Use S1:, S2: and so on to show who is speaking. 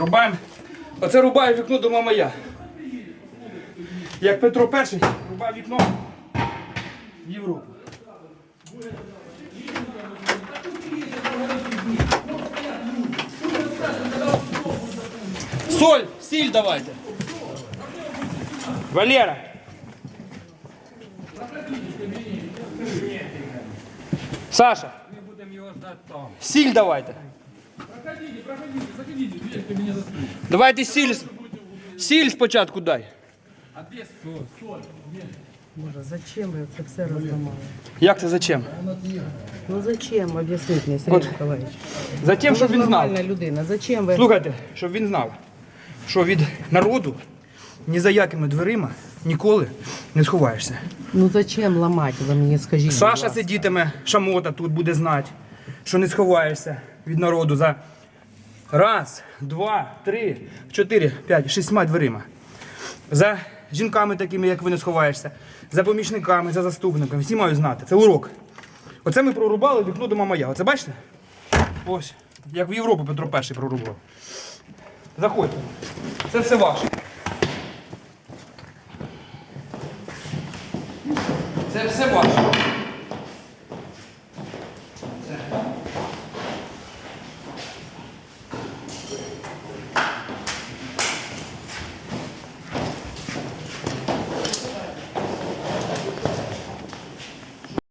S1: Рубаємо. Оце рубає вікно до мамая. Як Петро І рубав вікно в Європу. Соль, сіль давайте. Валера. Саша. Ми будемо його ждати там. Сіль давайте. Давайте сіль. Сіль спочатку дай.
S2: Боже, зачем ви це все розламали?
S1: Як це зачем?
S2: Ну зачем об'ясніть мені, Сергій
S1: От.
S2: Миколаївич?
S1: Затем, щоб він знав.
S2: нормальна людина. Зачем ви?
S1: Слухайте, щоб він знав, що від народу ні за якими дверима ніколи не сховаєшся.
S2: Ну зачем ламати, ви мені скажіть. будь
S1: Саша
S2: ласка.
S1: сидітиме, шамота тут буде знати, що не сховаєшся від народу за раз, два, три, чотири, п'ять, шістьма дверима. За жінками такими, як ви не сховаєшся, за помічниками, за заступниками. Всі мають знати. Це урок. Оце ми прорубали вікно до мамая. Оце бачите? Ось. Як в Європу Петро І прорубав. Заходьте. Це все ваше. Це все ваше.